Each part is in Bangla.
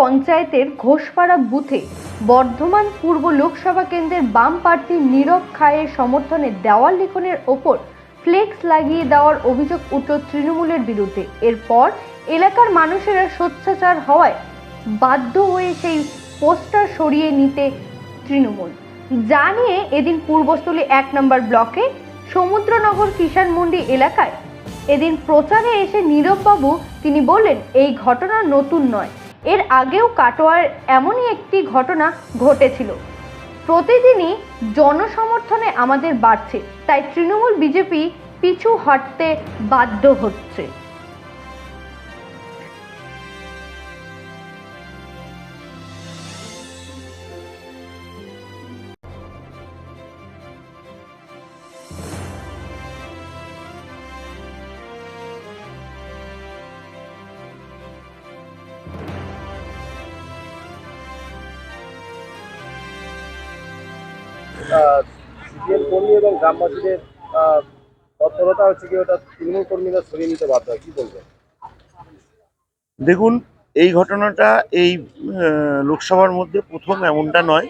পঞ্চায়েতের ঘোষপাড়া বুথে বর্ধমান পূর্ব লোকসভা কেন্দ্রের বাম প্রার্থী নীরব খায়ের সমর্থনে দেওয়াল লিখনের ওপর ফ্লেক্স লাগিয়ে দেওয়ার অভিযোগ উঠল তৃণমূলের বিরুদ্ধে। এরপর এলাকার মানুষেরা সোচ্চাচার হওয়ায় বাধ্য হয়ে সেই পোস্টার সরিয়ে নিতে তৃণমূল। যা নিয়ে এদিন পূর্বস্থলী এক নম্বর ব্লকে সমুদ্রনগর কিষাণ মন্ডি এলাকায় এদিন প্রচারে এসে নীরববাবু তিনি বললেন, এই ঘটনা নতুন নয়। এর আগেও কাটোয়ার এমনই একটি ঘটনা ঘটেছিল। প্রতিদিনই জনসমর্থনে আমাদের বাড়ছে, তাই তৃণমূল বিজেপি পিছু হটতে বাধ্য হচ্ছে। সিপিএম কর্মী এবং গ্রামবাসীদের তৎপরতা হচ্ছে কি ওটা তৃণমূল কর্মীরা সরিয়ে নিতে বাধ্য কি বলবেন? দেখুন, এই ঘটনাটা এই লোকসভার মধ্যে প্রথম এমনটা নয়।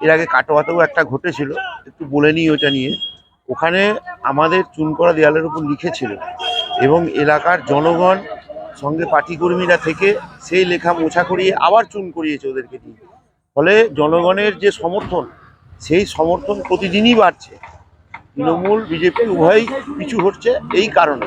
এর আগে কাটোয়াতেও একটা ঘটেছিল, একটু বলে নিই ওটা নিয়ে। ওখানে আমাদের চুন করা দেয়ালের উপর লিখেছিল, এবং এলাকার জনগণ, সঙ্গে পার্টি কর্মীরা থেকে সেই লেখা মোছা করিয়ে আবার চুন করিয়েছে ওদেরকে দিয়ে। ফলে জনগণের যে সমর্থন সেই সমর্থন প্রতিদিনই বাড়ছে। তৃণমূল বিজেপি উভয়ই পিছু হচ্ছে এই কারণে।